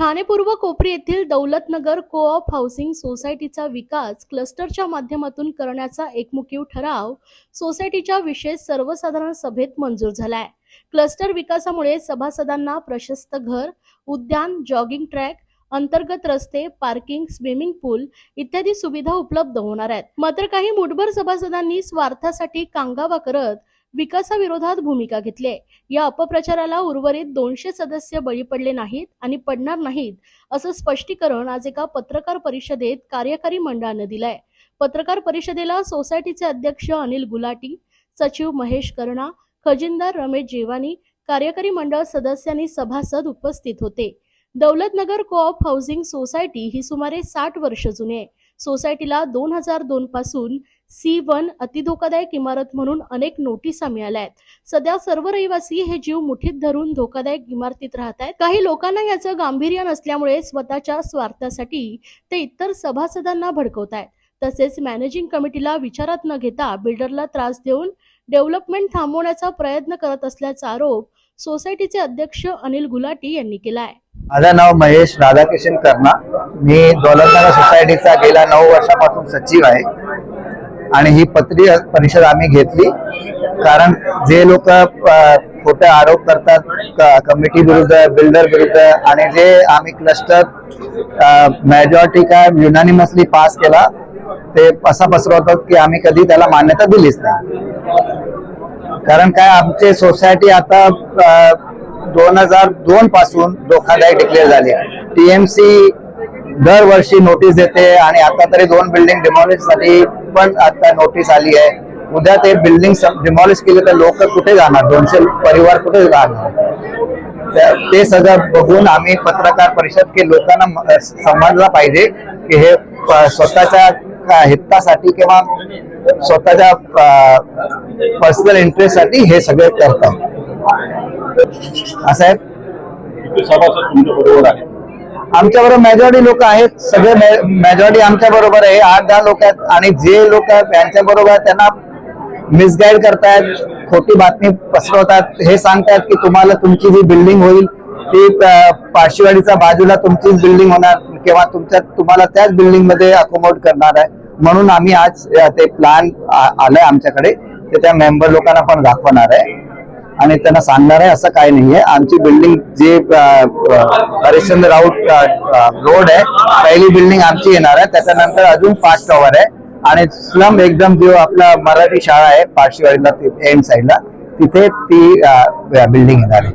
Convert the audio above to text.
ठाणे पूर्व कोपरी येथील दौलतनगर को ऑप हाऊसिंग सोसायटीचा विकास क्लस्टरच्या माध्यमातून करण्याचा एकमुखीव ठराव सोसायटीच्या विशेष सर्वसाधारण सभेत मंजूर झालाय. क्लस्टर विकासामुळे सभासदांना प्रशस्त घर उद्यान जॉगिंग ट्रॅक अंतर्गत रस्ते पार्किंग स्विमिंग पूल इत्यादी सुविधा उपलब्ध होणार आहेत. मात्र काही मुठभर सभासदांनी स्वार्थासाठी कांगावा करत विकासाविरोधात भूमिका घेतली आहे. या अपप्रचाराला उर्वरित दोनशे सदस्य बळी पडले नाहीत आणि पडणार नाहीत असं स्पष्टीकरण आज एका पत्रकार परिषदेत कार्यकारी मंडळानं दिलंय. पत्रकार परिषदेला सोसायटीचे अध्यक्ष अनिल गुलाटी सचिव महेश कर्णा खजिनदार रमेश जेवानी कार्यकारी मंडळ सदस्यांनी सभासद उपस्थित होते. दौलतनगर कोऑप हाऊसिंग सोसायटी ही सुमारे साठ वर्ष जुनी आहे. सोसायटीला दोन हजार दोन पासून सी वन अतिधोकादायक इमारत म्हणून अनेक नोटिसा मिळाल्या आहेत. सध्या सर्व रहिवासी हे जीव मुठीत धरून धोकादायक इमारतीत राहत आहेत. काही लोकांना याचं गांभीर्य नसल्यामुळे स्वतःच्या स्वार्थासाठी ते इतर सभासदांना भडकवत आहेत. तसेच मॅनेजिंग कमिटीला विचारात न घेता बिल्डरला त्रास देऊन डेव्हलपमेंट थांबवण्याचा प्रयत्न करत असल्याचा आरोप सोसायटीचे अध्यक्ष अनिल गुलाटी यांनी केला आहे. माझं नाव महेश राधाकिशन कर्णा मी दौलतनगर सोसायटीचा गेल्या नऊ वर्षापासून सचिव आहे. आणि ही पत्री परिषद आम्ही घेतली. कारण जे लोक खोटे आरोप करतात कमिटी विरुद्ध बिल्डर विरुद्ध आणि जे आम्ही क्लस्टर मेजॉरिटी काय युनानिमसली पास केला ते असा पसरवतात की आम्ही कधी त्याला मान्यता दिलीच नाही. कारण काय आमचे सोसायटी आता दोन हजार दोन पासून धोकादायक डिक्लेअर झाली टीएमसी दरवर्षी नोटीस देते आणि आता तरी दोन बिल्डिंग डिमॉलिशसाठी पण आता नोटीस आली आहे. उद्या ते बिल्डिंग डिमॉलिश केले तर लोक कुठे जाणार? दोनशे परिवार कुठे जाणार ते सगळं बघून आम्ही पत्रकार परिषद के लोकांना समजला समजलं पाहिजे की हे स्वतःच्या हितासाठी किंवा स्वतःच्या पर्सनल इंटरेस्टसाठी हे सगळे करतात. असं आहे आमच्या बरोबर मेजॉरिटी लोक आहेत. सगळे मेजॉरिटी आमच्या बरोबर आहे. आठ दहा लोक आहेत. आणि जे लोक आहेत यांच्या बरोबर आहेत त्यांना मिसगाईड करतायत खोटी बातमी पसरवतात. हे सांगतायत की तुम्हाला तुमची जी बिल्डिंग होईल ती अं, बाजूला तुमचीच बिल्डिंग होणार किंवा तुमच्या तुम्हाला त्याच बिल्डिंगमध्ये अकोमोड करणार आहे. म्हणून आम्ही आज ते प्लॅन आलाय आमच्याकडे. ते त्या मेंबर लोकांना पण दाखवणार आहे. आणि त्यांना सांगणार आहे असं काही नाहीये. आमची बिल्डिंग जे हरिश्चंद्र राऊत रोड आहे पहिली बिल्डिंग आमची येणार आहे. त्याच्यानंतर अजून पाच टॉवर आहे. आणि स्लम एकदम जो आपला मराठी शाळा आहे पारशीवाडीला एंड साईडला तिथे ती बिल्डिंग येणार आहे.